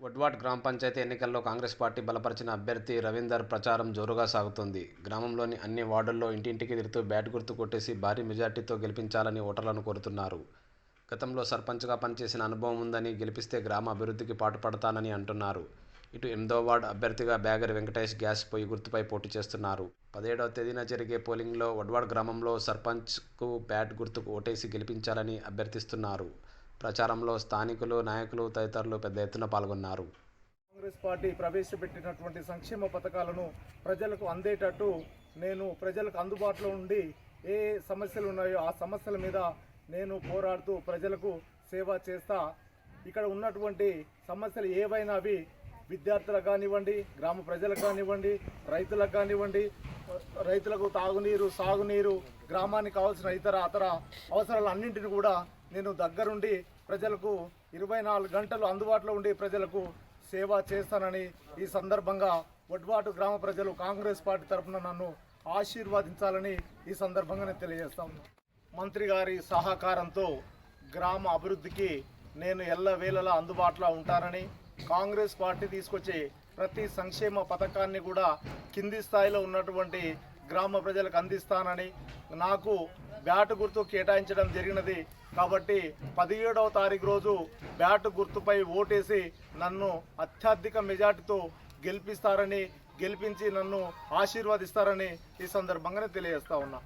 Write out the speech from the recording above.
వడ్వాడ్ గ్రామ పంచాయతీ ఎన్నికల్లో కాంగ్రెస్ పార్టీ బలపరిచిన అభ్యర్థి రవీందర్ ప్రచారం జోరుగా సాగుతోంది. గ్రామంలోని అన్ని వార్డుల్లో ఇంటింటికి తిరుగుతూ బ్యాట్ గుర్తు కొట్టేసి భారీ మెజార్టీతో గెలిపించాలని ఓటర్లను కోరుతున్నారు. గతంలో సర్పంచ్గా పనిచేసిన అనుభవం ఉందని గెలిపిస్తే గ్రామ అభివృద్ధికి పాటుపడతానని అంటున్నారు. ఇటు ఎనిమిదో వార్డు అభ్యర్థిగా బ్యాగర్ వెంకటేష్ గ్యాస్ పొయ్యి గుర్తుపై పోటీ చేస్తున్నారు. పదిహేడవ తేదీన జరిగే పోలింగ్లో వడ్వాడ్ గ్రామంలో సర్పంచ్కు బ్యాట్ గుర్తుకు ఓటేసి గెలిపించాలని అభ్యర్థిస్తున్నారు. ప్రచారంలో స్థానికులు నాయకులు తదితరులు పెద్ద ఎత్తున పాల్గొన్నారు. కాంగ్రెస్ పార్టీ ప్రవేశపెట్టినటువంటి సంక్షేమ పథకాలను ప్రజలకు అందేటట్టు నేను ప్రజలకు అందుబాటులో ఉండి ఏ సమస్యలు ఉన్నాయో ఆ సమస్యల మీద నేను పోరాడుతూ ప్రజలకు సేవ చేస్తా. ఇక్కడ ఉన్నటువంటి సమస్యలు ఏవైనా అవి విద్యార్థులకు కానివ్వండి గ్రామ ప్రజలకు కానివ్వండి రైతులకు కానివ్వండి రైతులకు తాగునీరు సాగునీరు గ్రామానికి కావాల్సిన ఇతర అతర అవసరాలన్నింటిని కూడా నేను దగ్గరుండి ప్రజలకు ఇరవై నాలుగు గంటలు అందుబాటులో ఉండి ప్రజలకు సేవ చేస్తానని ఈ సందర్భంగా వడ్వాటు గ్రామ ప్రజలు కాంగ్రెస్ పార్టీ తరఫున నన్ను ఆశీర్వదించాలని ఈ సందర్భంగా తెలియజేస్తాం మంత్రి గారి సహకారంతో గ్రామ అభివృద్ధికి నేను ఎల్లవేళలా అందుబాటులో ఉంటానని కాంగ్రెస్ పార్టీ తీసుకొచ్చే ప్రతి సంక్షేమ పథకాన్ని కూడా కింది స్థాయిలో ఉన్నటువంటి గ్రామ ప్రజలకు అందిస్తానని నాకు బ్యాటు గుర్తు కేటాయించడం జరిగినది. కాబట్టి పదిహేడవ తారీఖు రోజు బ్యాటు గుర్తుపై ఓటేసి నన్ను అత్యధిక మెజార్టీతో గెలిపిస్తారని గెలిపించి నన్ను ఆశీర్వదిస్తారని ఈ సందర్భంగా నేను తెలియజేస్తా ఉన్నా.